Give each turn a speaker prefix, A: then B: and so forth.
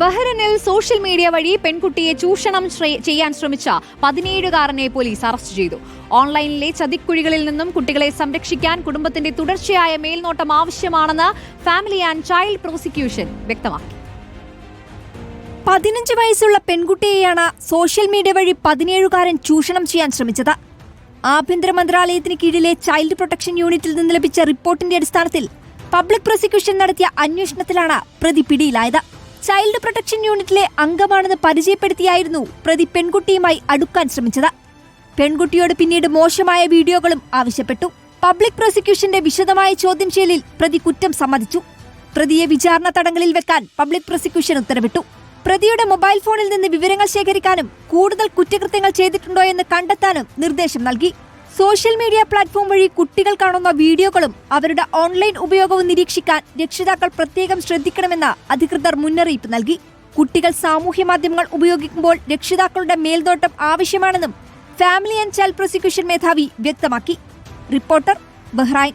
A: ബഹ്റിനിൽ social media വഴി പെൺകുട്ടിയെ ചൂഷണം ചെയ്യാൻ ശ്രമിച്ച പതിനേഴുകാരനെ പോലീസ് അറസ്റ്റ് ചെയ്തു. ഓൺലൈനിലെ ചതിക്കുഴികളിൽ നിന്നും കുട്ടികളെ സംരക്ഷിക്കാൻ കുടുംബത്തിന്റെ തുടർച്ചയായ മേൽനോട്ടം ആവശ്യമാണെന്ന് ഫാമിലി ആൻഡ് ചൈൽഡ് പ്രോസിക്യൂഷൻ വ്യക്തമാക്കി.
B: പതിനഞ്ച് വയസ്സുള്ള പെൺകുട്ടിയെയാണ് സോഷ്യൽ മീഡിയ വഴി പതിനേഴുകാരൻ ചൂഷണം ചെയ്യാൻ ശ്രമിച്ചത്. ആഭ്യന്തര മന്ത്രാലയത്തിന് കീഴിലെ ചൈൽഡ് പ്രൊട്ടക്ഷൻ യൂണിറ്റിൽ നിന്ന് ലഭിച്ച റിപ്പോർട്ടിന്റെ അടിസ്ഥാനത്തിൽ പബ്ലിക് പ്രോസിക്യൂഷൻ നടത്തിയ അന്വേഷണത്തിലാണ് പ്രതി പിടിയിലായത്. ചൈൽഡ് പ്രൊട്ടക്ഷൻ യൂണിറ്റിലെ അംഗമാണെന്ന് പരിചയപ്പെടുത്തിയായിരുന്നു പ്രതി പെൺകുട്ടിയുമായി അടുക്കാൻ ശ്രമിച്ചത്. പെൺകുട്ടിയോട് പിന്നീട് മോശമായ വീഡിയോകളും ആവശ്യപ്പെട്ടു. പബ്ലിക് പ്രോസിക്യൂഷന്റെ വിശദമായ ചോദ്യം ചെയ്യലിൽ പ്രതി കുറ്റം സമ്മതിച്ചു. പ്രതിയെ വിചാരണ തടങ്കലിൽ വെക്കാൻ പബ്ലിക് പ്രോസിക്യൂഷൻ ഉത്തരവിട്ടു. പ്രതിയുടെ മൊബൈൽ ഫോണിൽ നിന്ന് വിവരങ്ങൾ ശേഖരിക്കാനും കൂടുതൽ കുറ്റകൃത്യങ്ങൾ ചെയ്തിട്ടുണ്ടോ എന്ന് കണ്ടെത്താനും നിർദ്ദേശം നൽകി. സോഷ്യൽ മീഡിയ പ്ലാറ്റ്ഫോം വഴി കുട്ടികൾ കാണുന്ന വീഡിയോകളും അവരുടെ ഓൺലൈൻ ഉപയോഗവും നിരീക്ഷിക്കാൻ രക്ഷിതാക്കൾ പ്രത്യേകം ശ്രദ്ധിക്കണമെന്ന് അധികൃതർ മുന്നറിയിപ്പ് നൽകി. കുട്ടികൾ സാമൂഹ്യ മാധ്യമങ്ങൾ ഉപയോഗിക്കുമ്പോൾ രക്ഷിതാക്കളുടെ മേൽനോട്ടം ആവശ്യമാണെന്നും ഫാമിലി ആൻഡ് ചൈൽഡ് പ്രോസിക്യൂഷൻ മേധാവി വ്യക്തമാക്കി. Reporter Bahrain.